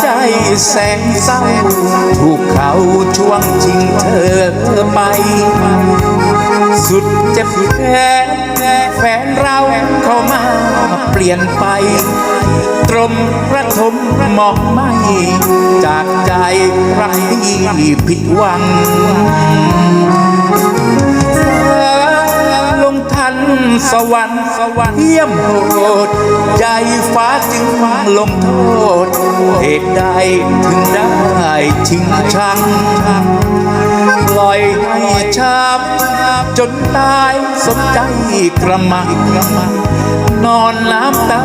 ใจแสนเศร้าถูกเขาช่วงชิงเธอไป สุดเจ็บแค้นแฟนเราเข้ามาเปลี่ยนไป ตรมประทมมองไม่ จากใจรักที่ผิดหวังลงทันสวรรค์สวรรค์เยี่ยมโหด ฟ้าจึงลงโทษเหตุใดถึงได้ชิงชังปล่อยให้ช้ำจนตายสมใจกระมังกระมังนอนน้ำตา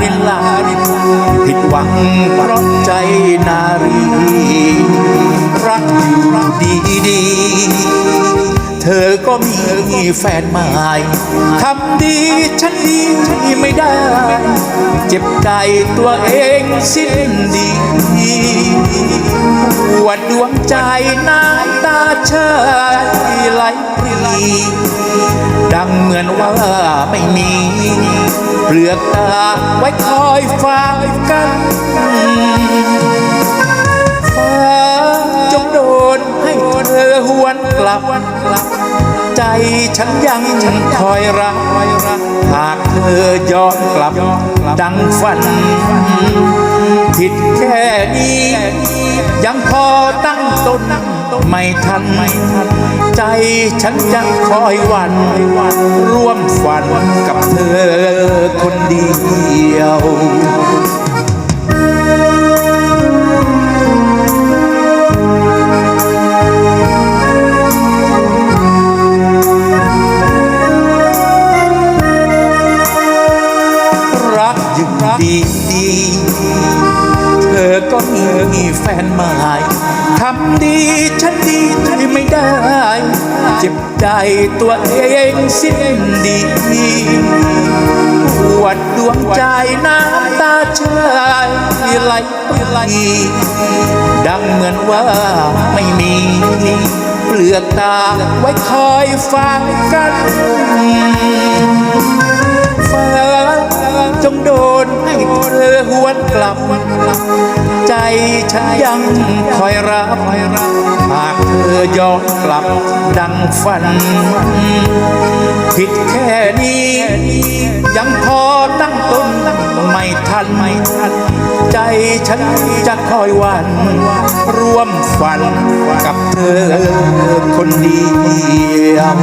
รินลารินลาผิดหวังเพราะใจนารี รักอยู่ดีดี เธอก็มีแฟนใหม่ทำดีฉันดีไม่ได้ เจ็บใจตัวเองสิ้นดีปวดดวงใจน้ำตาเชยไหลปรีดังเหมือนว่าไม่มีเปลือกตาไว้คอยฟังกัน เธอหวนกลับ ใจฉันยังคอยรัก หากเธอย้อนกลับ ดังฝัน ผิดแค่นี้ ยังพอตั้งต้นไม่ทัน ใจฉันยังคอยหวันร่วมฝันกับเธอ ดี เธอก็มีแฟนใหม่ทำดีฉันดีไม่ได้ เจ็บใจตัวเองสิ้นดีปวดดวงใจน้ำตาเชยไหลไหลดังเหมือนว่าไม่มีเปลือกตาไว้คอยฟังกัน จงโดนให้เธอหวนกลับ ใจฉันยังคอยรับ หากเธอย้อนกลับดังฝัน ผิดแค่นี้ ยังพอตั้งต้นไม่ทันไม่ทัน ใจฉันจะคอยหวันร่วมฝันกับเธอคนเดียว